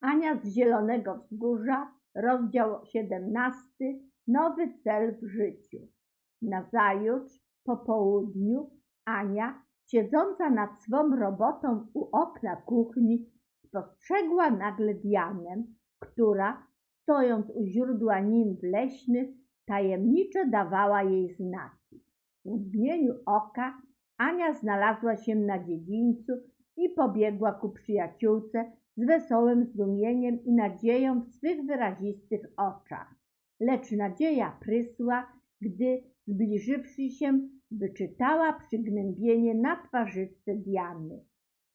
Ania z Zielonego Wzgórza, rozdział 17. Nowy cel w życiu. Nazajutrz po południu Ania, siedząca nad swą robotą u okna kuchni, spostrzegła nagle Dianę, która, stojąc u źródła nimb leśnych, tajemniczo dawała jej znaki. W mgnieniu oka Ania znalazła się na dziedzińcu i pobiegła ku przyjaciółce z wesołym zdumieniem i nadzieją w swych wyrazistych oczach. Lecz nadzieja prysła, gdy zbliżywszy się, wyczytała przygnębienie na twarzyczce Diany.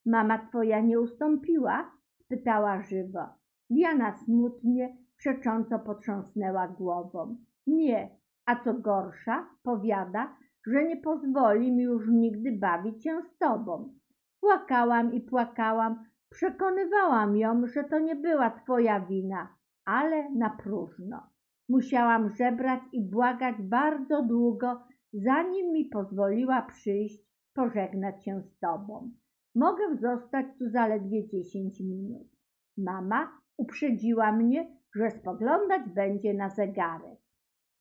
Mama twoja nie ustąpiła? spytała żywo. Diana smutnie, przecząco potrząsnęła głową. Nie, a co gorsza, powiada, że nie pozwoli mi już nigdy bawić się z tobą. Płakałam i płakałam, przekonywałam ją, że to nie była twoja wina, ale na próżno. Musiałam żebrać i błagać bardzo długo, zanim mi pozwoliła przyjść, pożegnać się z tobą. Mogę zostać tu zaledwie dziesięć minut. Mama uprzedziła mnie, że spoglądać będzie na zegarek.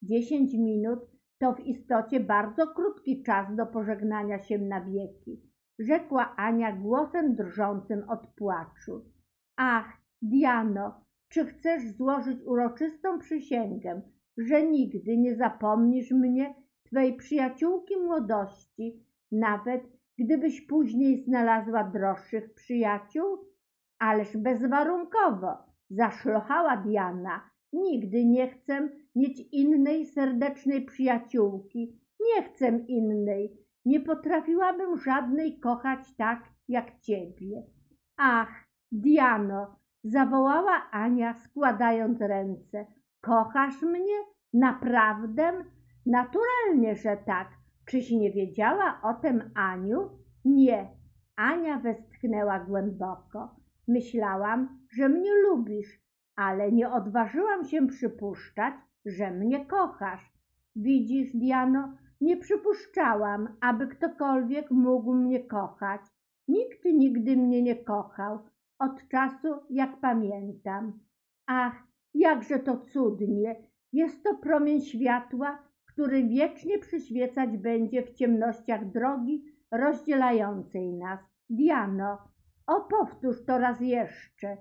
Dziesięć minut to w istocie bardzo krótki czas do pożegnania się na wieki, rzekła Ania głosem drżącym od płaczu. Ach, Diano, czy chcesz złożyć uroczystą przysięgę, że nigdy nie zapomnisz mnie, twej przyjaciółki młodości, nawet gdybyś później znalazła droższych przyjaciół? Ależ bezwarunkowo, zaszlochała Diana. Nigdy nie chcę mieć innej serdecznej przyjaciółki. Nie chcę innej. Nie potrafiłabym żadnej kochać tak jak ciebie. Ach, Diano, zawołała Ania, składając ręce. Kochasz mnie? Naprawdę? Naturalnie, że tak. Czyś nie wiedziała o tym, Aniu? Nie. Ania westchnęła głęboko. Myślałam, że mnie lubisz, ale nie odważyłam się przypuszczać, że mnie kochasz. Widzisz, Diano, nie przypuszczałam, aby ktokolwiek mógł mnie kochać. Nikt nigdy mnie nie kochał, od czasu jak pamiętam. Ach, jakże to cudnie! Jest to promień światła, który wiecznie przyświecać będzie w ciemnościach drogi rozdzielającej nas. Diano, o powtórz to raz jeszcze.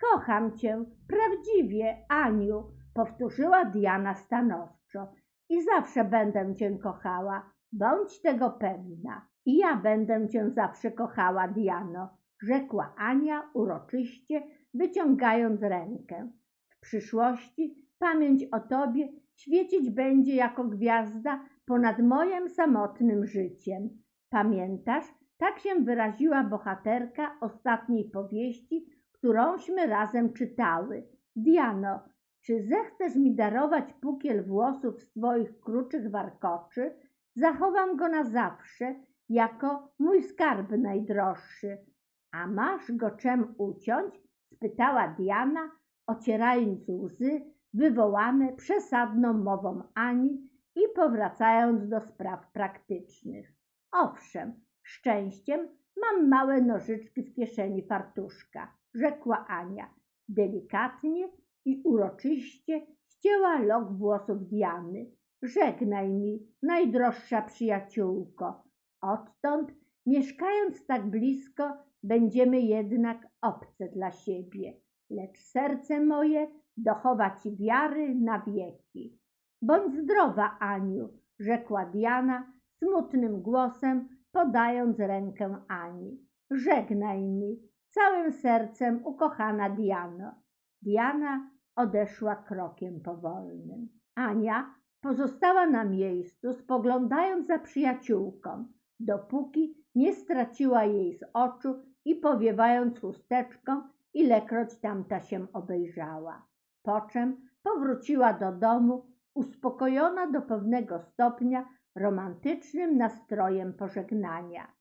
Kocham cię, prawdziwie, Aniu, powtórzyła Diana stanowczo. I zawsze będę cię kochała, bądź tego pewna. I ja będę cię zawsze kochała, Diano, rzekła Ania uroczyście, wyciągając rękę. W przyszłości pamięć o tobie świecić będzie jako gwiazda ponad moim samotnym życiem. Pamiętasz, tak się wyraziła bohaterka ostatniej powieści, którąśmy razem czytały. Diano, czy zechcesz mi darować pukiel włosów z twoich kruczych warkoczy? Zachowam go na zawsze, jako mój skarb najdroższy. A masz go czem uciąć? spytała Diana, ocierając łzy wywołane przesadną mową Ani i powracając do spraw praktycznych. Owszem, szczęściem mam małe nożyczki w kieszeni fartuszka, rzekła Ania. Delikatnie i uroczyście ścięła lok włosów Diany. Żegnaj mi, najdroższa przyjaciółko. Odtąd, mieszkając tak blisko, będziemy jednak obce dla siebie, lecz serce moje dochowa ci wiary na wieki. Bądź zdrowa, Aniu, rzekła Diana smutnym głosem, podając rękę Ani. Żegnaj mi, całym sercem ukochana Diano. Diana odeszła krokiem powolnym. Ania pozostała na miejscu, spoglądając za przyjaciółką, dopóki nie straciła jej z oczu i powiewając chusteczką, ilekroć tamta się obejrzała. Po czym powróciła do domu, uspokojona do pewnego stopnia romantycznym nastrojem pożegnania.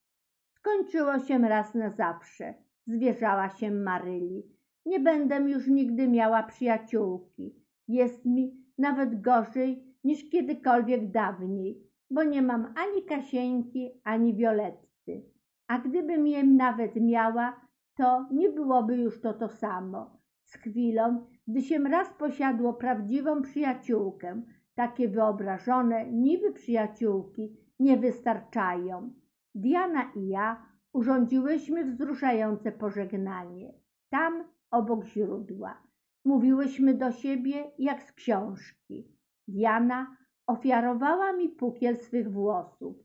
Skończyło się raz na zawsze, zwierzała się Maryli. Nie będę już nigdy miała przyjaciółki. Jest mi nawet gorzej niż kiedykolwiek dawniej, bo nie mam ani Kasieńki, ani Violetty. A gdybym je nawet miała, to nie byłoby już to to samo. z chwilą, gdy się raz posiadło prawdziwą przyjaciółkę. Takie wyobrażone, niby przyjaciółki nie wystarczają. Diana i ja urządziłyśmy wzruszające pożegnanie. Tam, obok źródła. Mówiłyśmy do siebie jak z książki. Diana ofiarowała mi pukiel swych włosów.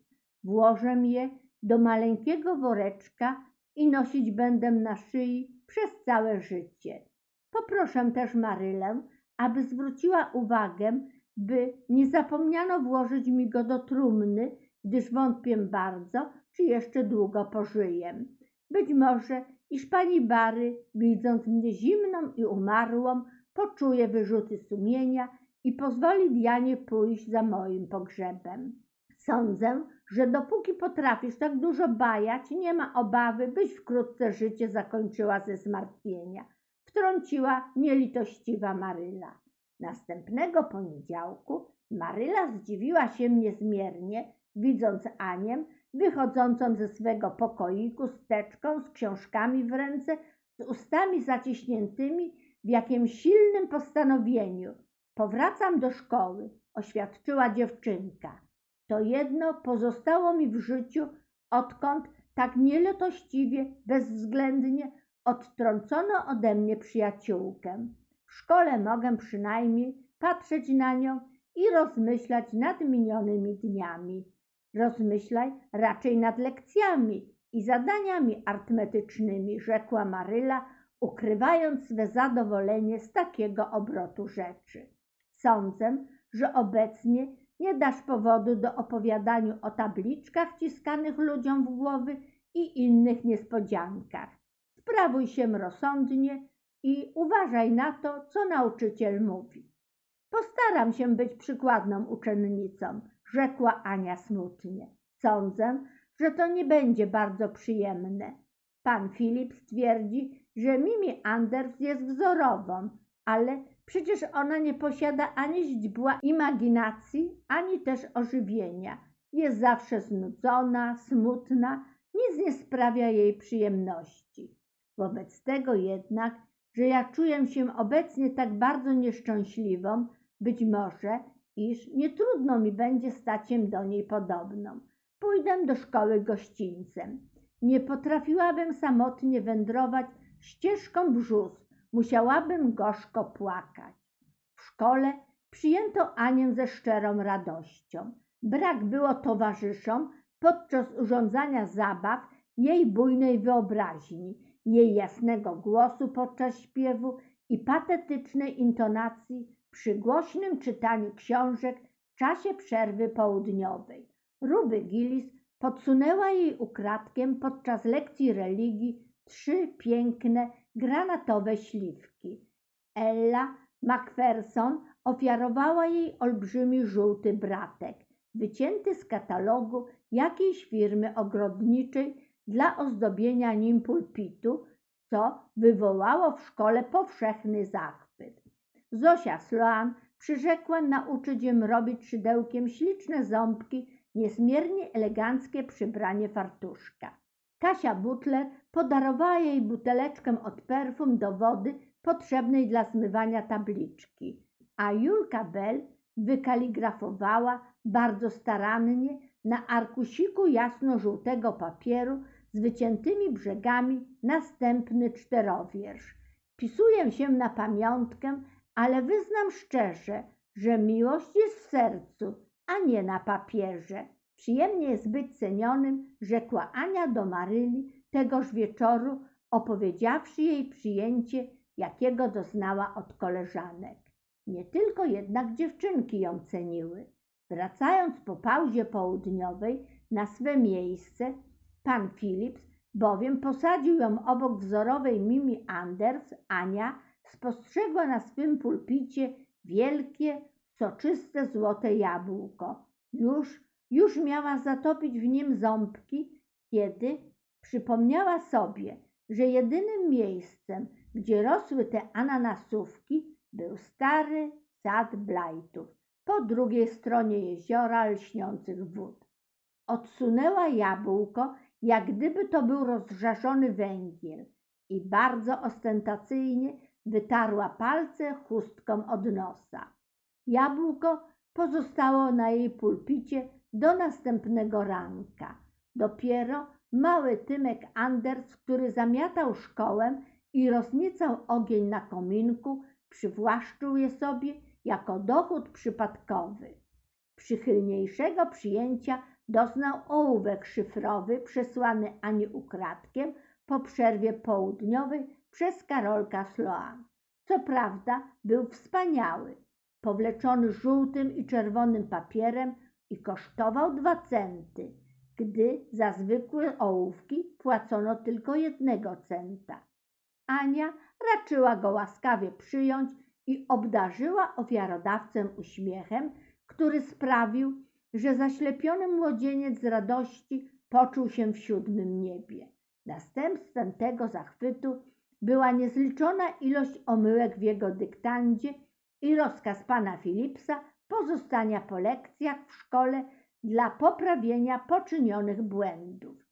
Włożę je do maleńkiego woreczka i nosić będę na szyi przez całe życie. Poproszę też Marylę, aby zwróciła uwagę, by nie zapomniano włożyć mi go do trumny, gdyż wątpię bardzo, czy jeszcze długo pożyję. Być może, iż pani Bary, widząc mnie zimną i umarłą, poczuje wyrzuty sumienia i pozwoli Dianie pójść za moim pogrzebem. Sądzę, że dopóki potrafisz tak dużo bajać, nie ma obawy, byś wkrótce życie zakończyła ze zmartwienia. Wtrąciła nielitościwa Maryla. Następnego poniedziałku Maryla zdziwiła się niezmiernie, widząc Anię wychodzącą ze swego pokoiku z teczką, z książkami w ręce, z ustami zaciśniętymi w jakimś silnym postanowieniu. Powracam do szkoły, oświadczyła dziewczynka. To jedno pozostało mi w życiu, odkąd tak nielitościwie, bezwzględnie odtrącono ode mnie przyjaciółkę. W szkole mogę przynajmniej patrzeć na nią i rozmyślać nad minionymi dniami. Rozmyślaj raczej nad lekcjami i zadaniami arytmetycznymi, rzekła Maryla, ukrywając swe zadowolenie z takiego obrotu rzeczy. Sądzę, że obecnie nie dasz powodu do opowiadaniu o tabliczkach ciskanych ludziom w głowy i innych niespodziankach. Sprawuj się rozsądnie i uważaj na to, co nauczyciel mówi. Postaram się być przykładną uczennicą, rzekła Ania smutnie. Sądzę, że to nie będzie bardzo przyjemne. Pan Filip stwierdzi, że Mimi Anders jest wzorową, ale przecież ona nie posiada ani źdźbła imaginacji, ani też ożywienia. Jest zawsze znudzona, smutna, nic nie sprawia jej przyjemności. Wobec tego jednak, że ja czuję się obecnie tak bardzo nieszczęśliwą, być może iż nie trudno mi będzie stać się do niej podobną. Pójdę do szkoły gościńcem. Nie potrafiłabym samotnie wędrować ścieżką brzus, musiałabym gorzko płakać. W szkole przyjęto Anię ze szczerą radością. Brak było towarzyszom podczas urządzania zabaw jej bujnej wyobraźni, jej jasnego głosu podczas śpiewu i patetycznej intonacji przy głośnym czytaniu książek w czasie przerwy południowej. Ruby Gillis podsunęła jej ukradkiem podczas lekcji religii trzy piękne, granatowe śliwki. Ella Macpherson ofiarowała jej olbrzymi żółty bratek, wycięty z katalogu jakiejś firmy ogrodniczej dla ozdobienia nim pulpitu, co wywołało w szkole powszechny zachwyt. Zosia Sloan przyrzekła nauczyć ją robić szydełkiem śliczne ząbki, niezmiernie eleganckie przybranie fartuszka. Kasia Butler podarowała jej buteleczkę od perfum do wody potrzebnej dla zmywania tabliczki, a Julka Bell wykaligrafowała bardzo starannie na arkusiku jasno-żółtego papieru z wyciętymi brzegami następny czterowiersz. Pisuję się na pamiątkę, ale wyznam szczerze, że miłość jest w sercu, a nie na papierze. Przyjemnie jest być cenionym, rzekła Ania do Maryli tegoż wieczoru, opowiedziawszy jej przyjęcie, jakiego doznała od koleżanek. Nie tylko jednak dziewczynki ją ceniły. Wracając po pauzie południowej na swe miejsce, pan Philips bowiem posadził ją obok wzorowej Mimi Anders, Ania spostrzegła na swym pulpicie wielkie, soczyste złote jabłko. Już, już miała zatopić w nim ząbki, kiedy przypomniała sobie, że jedynym miejscem, gdzie rosły te ananasówki, był stary sad blajtów po drugiej stronie jeziora lśniących wód. Odsunęła jabłko, jak gdyby to był rozżarzony węgiel i bardzo ostentacyjnie wytarła palce chustką od nosa. Jabłko pozostało na jej pulpicie do następnego ranka. Dopiero mały Tymek Anders, który zamiatał szkołę i rozniecał ogień na kominku, przywłaszczył je sobie jako dochód przypadkowy. Przychylniejszego przyjęcia doznał ołówek szyfrowy przesłany Ani ukradkiem po przerwie południowej przez Karolka Sloan. Co prawda był wspaniały, powleczony żółtym i czerwonym papierem i kosztował dwa centy, gdy za zwykłe ołówki płacono tylko jednego centa. Ania raczyła go łaskawie przyjąć i obdarzyła ofiarodawcę uśmiechem, który sprawił, że zaślepiony młodzieniec z radości poczuł się w siódmym niebie. Następstwem tego zachwytu była niezliczona ilość omyłek w jego dyktandzie i rozkaz pana Filipsa pozostania po lekcjach w szkole dla poprawienia poczynionych błędów.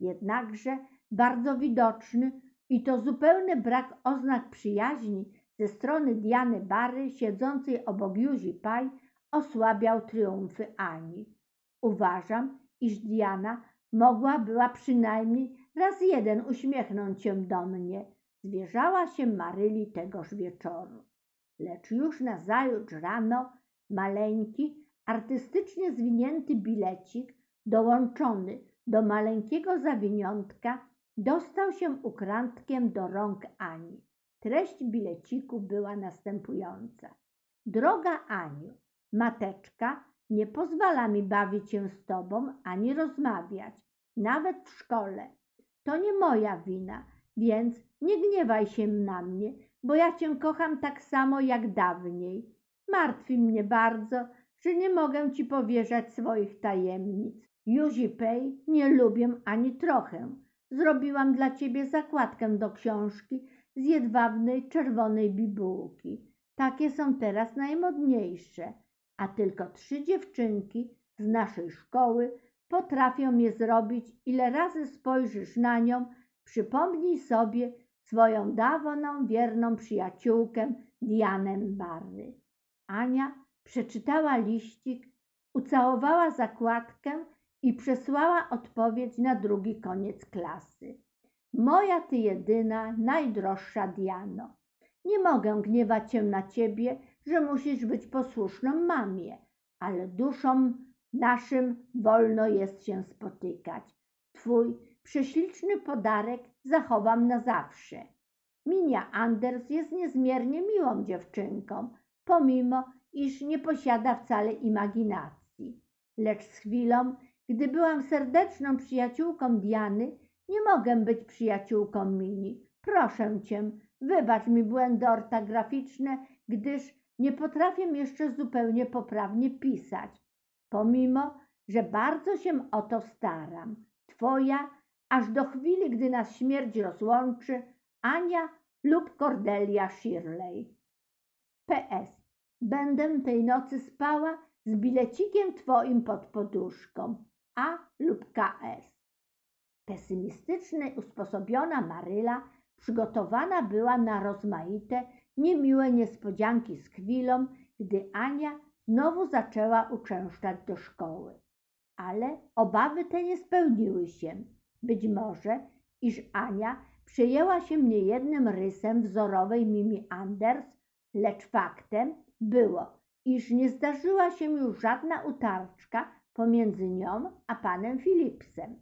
Jednakże bardzo widoczny i to zupełny brak oznak przyjaźni ze strony Diany Bary siedzącej obok Józi Paj osłabiał triumfy Ani. Uważam, iż Diana mogła była przynajmniej raz jeden uśmiechnąć się do mnie. Zwierzała się Maryli tegoż wieczoru. Lecz już nazajutrz rano maleńki, artystycznie zwinięty bilecik dołączony do maleńkiego zawiniątka dostał się ukrantkiem do rąk Ani. Treść bileciku była następująca. Droga Aniu, mateczka nie pozwala mi bawić się z tobą ani rozmawiać, nawet w szkole. To nie moja wina, więc nie gniewaj się na mnie, bo ja cię kocham tak samo jak dawniej. Martwi mnie bardzo, że nie mogę ci powierzać swoich tajemnic. Józi Pej nie lubię ani trochę. Zrobiłam dla ciebie zakładkę do książki z jedwabnej czerwonej bibułki. Takie są teraz najmodniejsze, a tylko trzy dziewczynki z naszej szkoły potrafią je zrobić. Ile razy spojrzysz na nią, przypomnij sobie swoją dawną, wierną przyjaciółkę Dianę Barry. Ania przeczytała liścik, ucałowała zakładkę i przesłała odpowiedź na drugi koniec klasy. Moja ty jedyna, najdroższa Diano. Nie mogę gniewać się na ciebie, że musisz być posłuszną mamie, ale duszą naszym wolno jest się spotykać. Twój prześliczny podarek zachowam na zawsze. Minia Anders jest niezmiernie miłą dziewczynką, pomimo iż nie posiada wcale imaginacji. Lecz z chwilą, gdy byłam serdeczną przyjaciółką Diany, nie mogę być przyjaciółką Mini. Proszę cię, wybacz mi błędy ortograficzne, gdyż nie potrafię jeszcze zupełnie poprawnie pisać, pomimo, że bardzo się o to staram. Twoja, aż do chwili, gdy nas śmierć rozłączy, Ania lub Cordelia Shirley. PS. Będę tej nocy spała z bilecikiem twoim pod poduszką. A lub KS. Pesymistycznie usposobiona Maryla przygotowana była na rozmaite, niemiłe niespodzianki z chwilą, gdy Ania znowu zaczęła uczęszczać do szkoły. Ale obawy te nie spełniły się. Być może, iż Ania przejęła się niejednym rysem wzorowej Mimi Anders, lecz faktem było, iż nie zdarzyła się już żadna utarczka pomiędzy nią a panem Filipsem.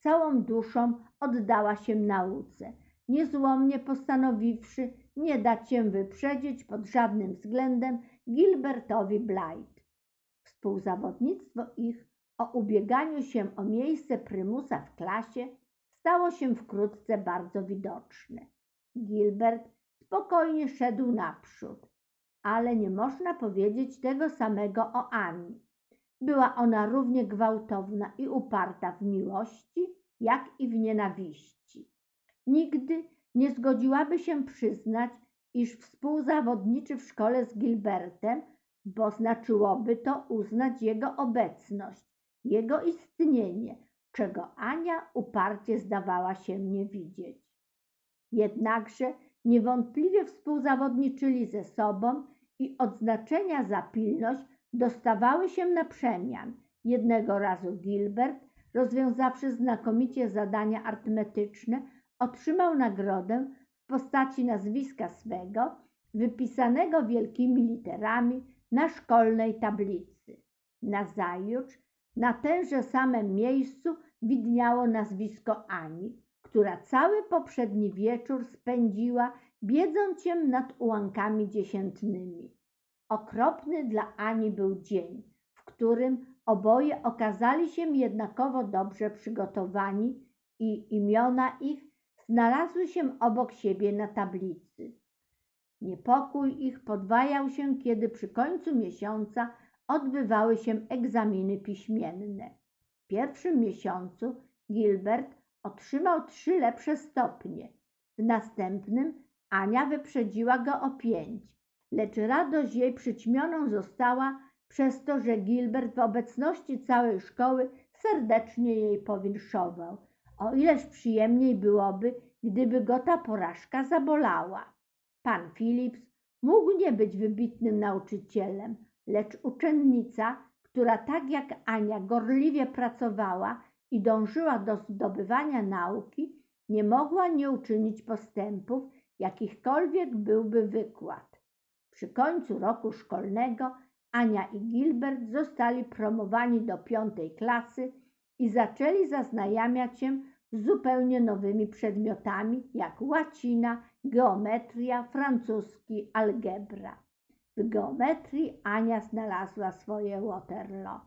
Całą duszą oddała się nauce, niezłomnie postanowiwszy nie dać się wyprzedzić pod żadnym względem Gilbertowi Blight. Współzawodnictwo ich o ubieganiu się o miejsce prymusa w klasie stało się wkrótce bardzo widoczne. Gilbert spokojnie szedł naprzód, ale nie można powiedzieć tego samego o Ani. Była ona równie gwałtowna i uparta w miłości, jak i w nienawiści. Nigdy nie zgodziłaby się przyznać, iż współzawodniczy w szkole z Gilbertem, bo znaczyłoby to uznać jego obecność, jego istnienie, czego Ania uparcie zdawała się nie widzieć. Jednakże niewątpliwie współzawodniczyli ze sobą i odznaczenia za pilność dostawały się na przemian. Jednego razu Gilbert, rozwiązawszy znakomicie zadania arytmetyczne, otrzymał nagrodę w postaci nazwiska swego, wypisanego wielkimi literami na szkolnej tablicy. Nazajutrz na tenże samym miejscu widniało nazwisko Ani, która cały poprzedni wieczór spędziła biedząc się nad ułankami dziesiętnymi. Okropny dla Ani był dzień, w którym oboje okazali się jednakowo dobrze przygotowani i imiona ich znalazły się obok siebie na tablicy. Niepokój ich podwajał się, kiedy przy końcu miesiąca odbywały się egzaminy piśmienne. W pierwszym miesiącu Gilbert otrzymał trzy lepsze stopnie. W następnym Ania wyprzedziła go o pięć, lecz radość jej przyćmioną została przez to, że Gilbert w obecności całej szkoły serdecznie jej powinszował. O ileż przyjemniej byłoby, gdyby go ta porażka zabolała. Pan Philips mógł nie być wybitnym nauczycielem, lecz uczennica, która tak jak Ania gorliwie pracowała i dążyła do zdobywania nauki, nie mogła nie uczynić postępów, jakichkolwiek byłby wykład. Przy końcu roku szkolnego Ania i Gilbert zostali promowani do piątej klasy i zaczęli zaznajamiać się z zupełnie nowymi przedmiotami, jak łacina, geometria, francuski, algebra. W geometrii Ania znalazła swoje Waterloo.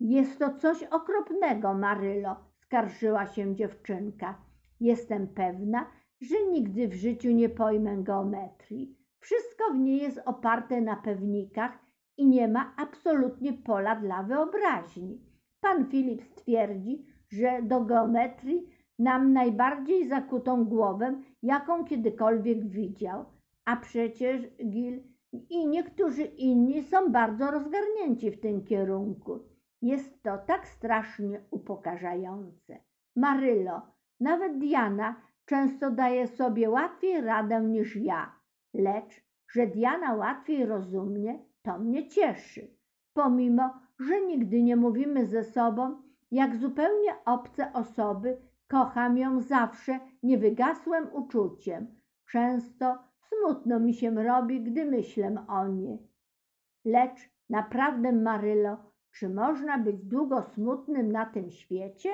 Jest to coś okropnego, Marylo, skarżyła się dziewczynka. Jestem pewna, że nigdy w życiu nie pojmę geometrii. Wszystko w niej jest oparte na pewnikach i nie ma absolutnie pola dla wyobraźni. Pan Filip twierdzi, że do geometrii nam najbardziej zakutą głowę, jaką kiedykolwiek widział. A przecież Gil i niektórzy inni są bardzo rozgarnięci w tym kierunku. Jest to tak strasznie upokarzające. Marylo, nawet Diana często daje sobie łatwiej radę niż ja, lecz że Diana łatwiej rozumie, to mnie cieszy, pomimo, że nigdy nie mówimy ze sobą, jak zupełnie obce osoby, kocham ją zawsze niewygasłym uczuciem. Często smutno mi się robi, gdy myślę o niej. Lecz naprawdę, Marylo, czy można być długo smutnym na tym świecie?